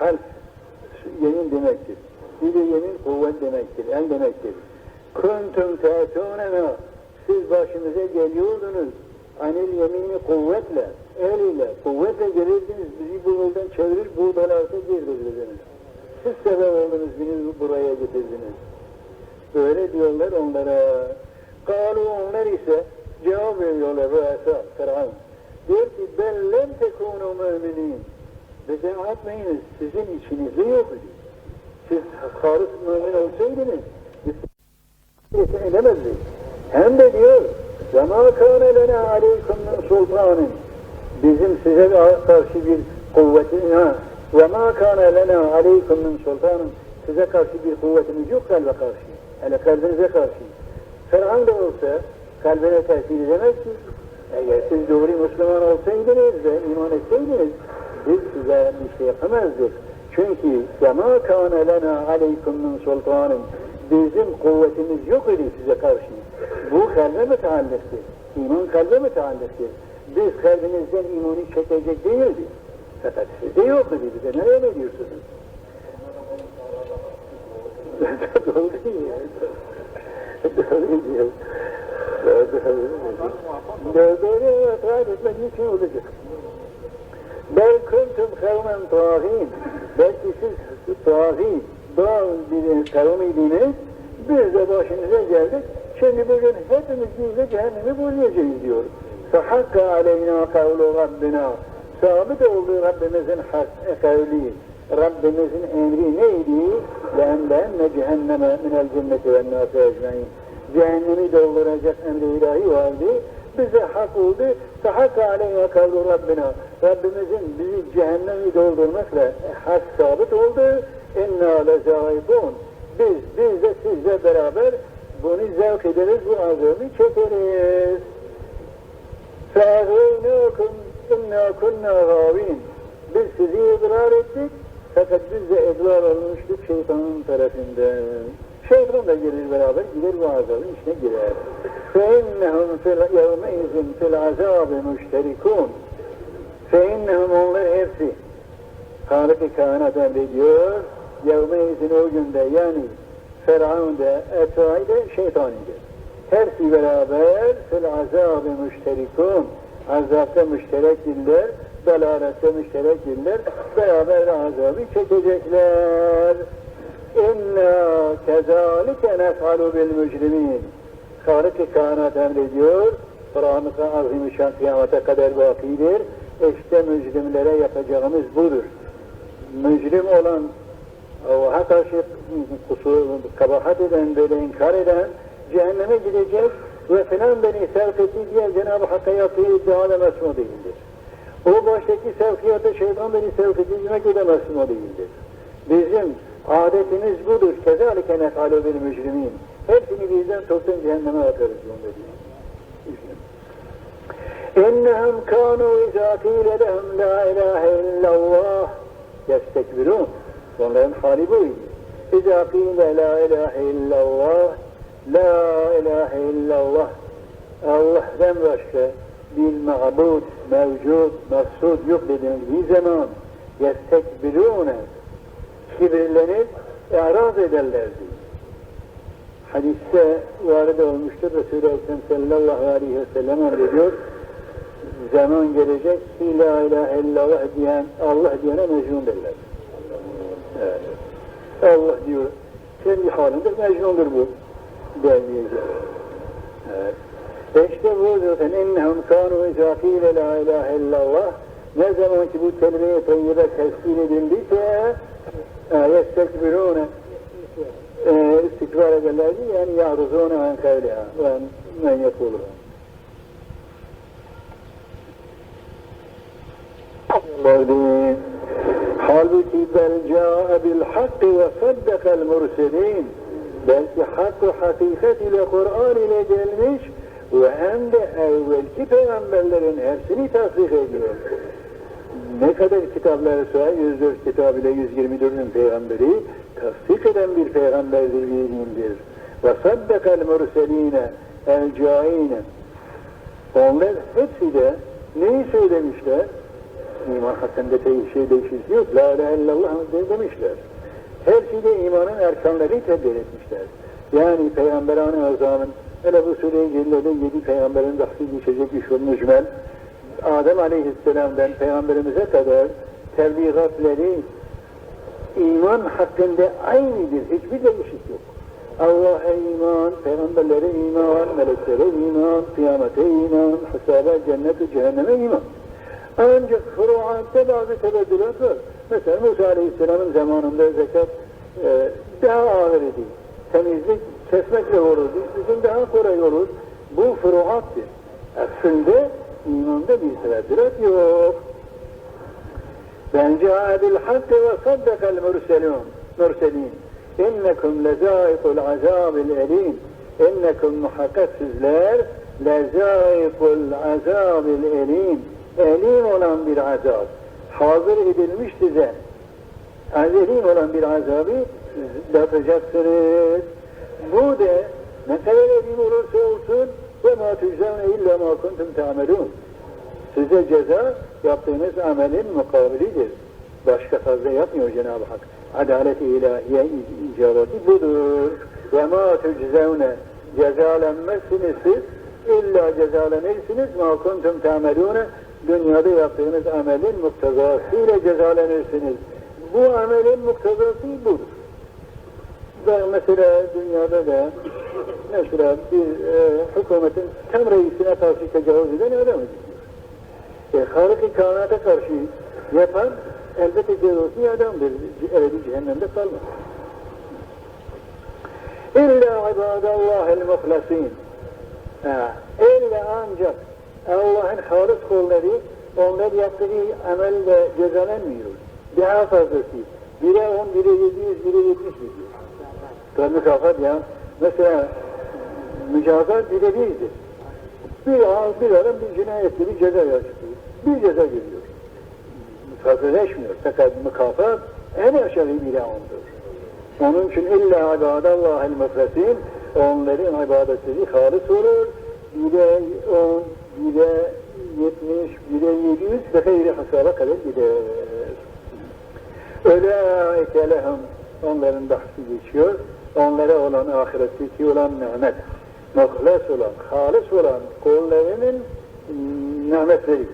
half yemin demektir. Bir de yemin kuvvet demektir, el demektir. Kuntum te'tûnena siz başımıza geliyordunuz. Anil yemini kuvvetle, el ile, kuvvetle gelirdiniz, bizi bu yoldan çevirir, bu belarda girdirdiniz. Siz sebep oldunuz, beni buraya getirdiniz. Böyle diyorlar onlara. Kalu onlar ise cevap veriyorlar bu esas, Firavun. Diyor ki, bellem tekunu müminin Bize atmayınız, sizin içinizde yok idi. Siz halis mümin olsaydınız, biz edemezdik. Hem de diyor, وَمَا كَانَ لَنَا عَلَيْكُمْ مِنْ سُلْطَانٍ Bizim size karşı bir kuvvetimiz, ha, وَمَا كَانَ لَنَا عَلَيْكُمْ مِنْ سُلْطَانٍ Size karşı bir kuvvetimiz yok kalbe karşı, hele kalbinize karşı. Ferhan da olsa kalbine tesir edemez ki, eğer siz doğru Müslüman olsaydınız ve iman etseydiniz, biz size bir şey yapamazdık. Çünkü وَمَا كَانَ لَنَا عَلَيْكُمْ مِنْ سُلْطَانٍ Bizim kuvvetimiz yok idi size karşı. Bu kalbe müteallıktır. İman kalbe müteallıktır. Biz kalbinizden imanı çekecek değildik. Fakat sizde yok idi bize. Nereye ne diyorsunuz? Doğru değil ya. Doğru diyor. Doğru Doğru Doğru itiraz etmek için olacak. Bel kuntum kavmen tuagin. Belki siz tuagin, doğal bir kavim idiniz. Biz de başınıza geldik. Şimdi bugün hepimiz biz de cehennemi bulmayacağız diyor. Fahakka aleyna kavlu Rabbina. Sabit oldu Rabbimizin kavli. Rabbimizin emri neydi? ben Lehemlehemme cehenneme minel cenneti ve nâfe ecmain. Cehennemi dolduracak emri ilahi vardı Bize hak oldu. Fehakka aleyna kavlu Rabbina. Rabbimizin bizi cehennemi doldurmakla hak sabit oldu. اِنَّا لَزَائِبُونَ Biz, biz de sizle beraber bunu zevk ederiz, bu azabı çekeriz. فَاَغْوَيْنَاكُمْ اِنَّا كُنَّا غَاوِينَ Biz sizi idrar ettik, fakat biz de idrar olmuştuk şeytanın tarafından. Şeytan da gelir beraber, gider bu azabın içine girer. فَاِنَّهُمْ يَوْمَيْزٍ فِي الْعَذَابِ مُشْتَرِكُونَ فَاِنَّهُمْ onlar hepsi Halık-ı kainat emrediyor, yevmeyizin o günde yani Fer'aun'da, Etai'de, şeytani'de. Hepsi beraber fil azabı müşterikun, azapta müşterekdirler, dalalette müşterekdirler, beraber azabı çekecekler. İnna kezalike nef'alu bil mücrimin. Halık-ı kainat emrediyor, Kur'an-ı Azim-i kıyamete kadar bakidir. İşte mücrimlere yapacağımız budur. Mücrim olan, Allah'a karşı kusur, kabahat eden, böyle inkar eden, cehenneme gidecek ve filan beni sevk etti diye Cenab-ı Hakk'a yaptığı iddiada mesmu değildir. O baştaki sevkiyata şeytan beni sevk etti demek o da mesmu değildir. Bizim Adetimiz budur. Kezalike nefale bil mücrimin. Hepsini bizden toptan cehenneme atarız diyor. İnnehum kânû izâ kîle lehum la ilâhe illallah yestekbirûn. Onların hali buydu. İzâ la ilâhe illallah la ilâhe illallah Allah'tan başka bir mabud, mevcut, mahsud yok dediğimiz bir zaman yestekbirûne kibirlenip i'raz ederlerdi. Hadiste varid olmuştur Resulü Ekrem sallallahu aleyhi ve sellem emrediyor zaman gelecek ki la ilahe illallah diyen Allah diyene mecnun derler. Evet. Allah diyor kendi halinde mecnundur bu denmeyecek. Evet. E işte bu zaten innehum kanu izâ la ilahe illallah ne zaman ki bu kelime-i teskin edildiyse yestekbirûne ee, istikbar ederlerdi. Yani yahruzûne men kavliha ve men yekûluha. Halbuki bel câe bil hakkı ve saddekel murselîn. Belki hak ve hakikat ile Kur'an ile gelmiş ve hem de evvelki peygamberlerin hepsini tasdik ediyor. Ne kadar kitaplarsa 104 kitab ile 124'ün peygamberi tasdik eden bir peygamberdir. Ve saddakal murseline el caine onlar hepsi de neyi söylemişler? İman hakkında bir şey değişikliği yok. La ilahe illallah de- demişler. Her şeyde imanın erkanları tedbir etmişler. Yani Peygamberane Azam'ın hele bu Celle'de yedi peygamberin bahsi geçecek iş var mücmel. Adem Aleyhisselam'dan Peygamberimize kadar tebliğatleri iman hakkında aynıdır. Hiçbir değişik yok. Allah'a iman, peygamberlere iman, meleklere iman, kıyamete iman, hesaba, cennete, cehenneme iman. Ancak furuatta bazı tebeddülat var. Mesela Musa Aleyhisselam'ın zamanında zekat e, daha ağır idi. Temizlik kesmekle olurdu. Bizim daha kolay olur. Bu furuattır. Aslında imanda bir tebeddülat yok. Ben caa bil hakkı ve saddakal murselun. Murselin. İnnekum lezâikul azâbil elîm. İnnekum muhakkak sizler lezâikul azâbil elîm. Elim olan bir azab. Hazır edilmiş size. Elim olan bir azabı datacaksınız. Bu da ne kadar elim olursa olsun ve ma tüczevne illa ma kuntum. Size ceza yaptığınız amelin mukabilidir. Başka fazla yapmıyor Cenab-ı Hak. Adalet-i ilahiye icabeti budur. Ve ma tüczevne cezalanmazsınız siz. İlla cezalanırsınız ma kuntum ta'melune. Dünyada yaptığınız amelin muktezasıyla cezalanırsınız. Bu amelin muktezası budur. Ve mesela dünyada da mesela bir e, hükümetin tam reisine karşı tecavüz eden adam e, Halık-ı kainata karşı yapan elbette cezası adamdır. Ebedi cehennemde kalmaz. İlla ibadallahil muhlasin. İlla ancak Allah'ın halis kulları onlar yaptığı amelle cezalanmıyor. Daha fazlası. Bire on, bire yedi yüz, bire yetmiş gidiyor. Tabi mükafat ya. Mesela mükafat bire birdir. Bir, bir adam bir cinayette bir ceza yazıyor. Bir ceza geliyor. Fazlaleşmiyor. Fakat mükafat en aşağı bile ondur. Onun için illa ibadallahil mufrasin onların ibadetleri halis olur. Bire on, bire yetmiş, bire yedi yüz ve gayri hesaba kadar gider. Öyle lehum onların bahsi geçiyor. Onlara olan ahiretteki olan nimet. Muhles olan, halis olan kullarının nimetleri.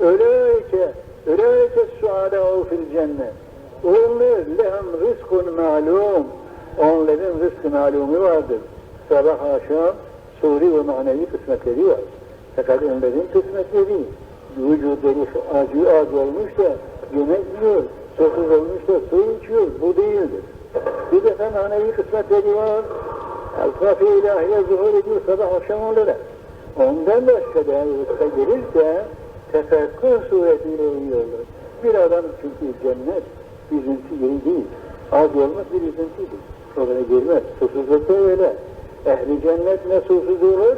Öyleyke, öyleyke suada fil cennet. Onlar lehum rızkun malum. Onların rızkı malumu vardır. Sabah akşam suri ve manevi kısmetleri var. Fakat onların kısmetleri vücutları acı az olmuş da yemek yiyor, susuz olmuş da su içiyor. Bu değildir. Bir defa manevi kısmetleri var. Elfaf-ı ilahiye zuhur ediyor sabah akşam olarak. Ondan da rızka gelirse tefekkür suretiyle yiyorlar. Bir adam çünkü cennet üzüntü yeri değil. Az olmak bir üzüntüdür. Oraya girmez. Susuzluk da öyle. Ehli cennet ne susuz olur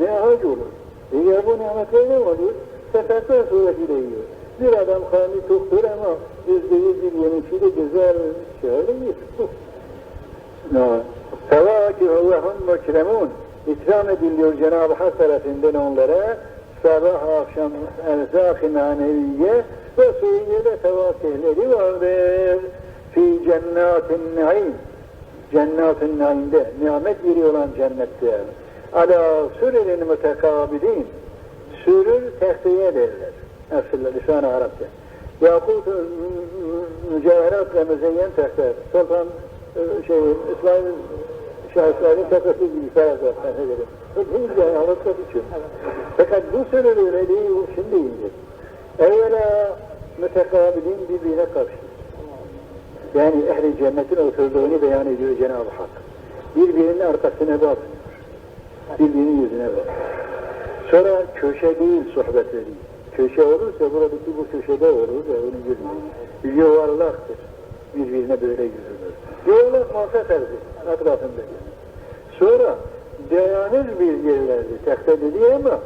ne aç olur. E ya bu nimetler ne oluyor? Tefekkür suretiyle yiyor. Bir adam karnı toktur ama yüzde yüz bir yemişiyle güzel şöyle yiyor. Fevâkihü ve hum mükremun. İkram ediliyor Cenab-ı Hak tarafından onlara sabah akşam erzak-ı maneviye ve suyede fevâkihleri vardır. Fi cennatin naim. Cennet-i naimde, nimet yeri olan cennette. Ala sürülün mütekabilin. Sürür tehtiye derler. Aslında lisan-ı Arapça. Yakut mücevheratla müzeyyen tehter. Sultan e, şey, İsmail şahısların tekası gibi ferazattan ederim. Hepimiz yani anlatmak için. Fakat bu öyle değil, şimdi indir. Evvela mütekabilin birbirine karşı. Yani ehli cennetin oturduğunu beyan ediyor Cenab-ı Hak. Birbirinin arkasına bakmıyor. Birbirinin yüzüne bak. Sonra köşe değil sohbetleri. Köşe olursa buradaki bu köşede olur ve onu görmüyor. Yuvarlaktır. Birbirine böyle yüzülür. Yuvarlak masa tarzı etrafındaki. Sonra dayanır bir yerlerde. Tekte dedi ama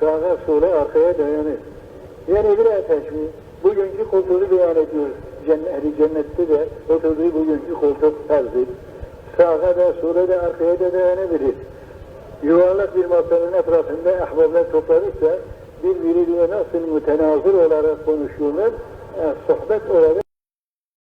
sağa sola arkaya dayanır. Yani bir ateşmi bugünkü koltuğu beyan ediyor. Cennet, cennette de oturduğu bugünkü koltuk tarzı. Sağa da sola da arkaya da dayanabilir. Yuvarlak bir masanın etrafında ahbablar toplanırsa birbiriyle nasıl mütenazır olarak konuşuyorlar, e, sohbet olarak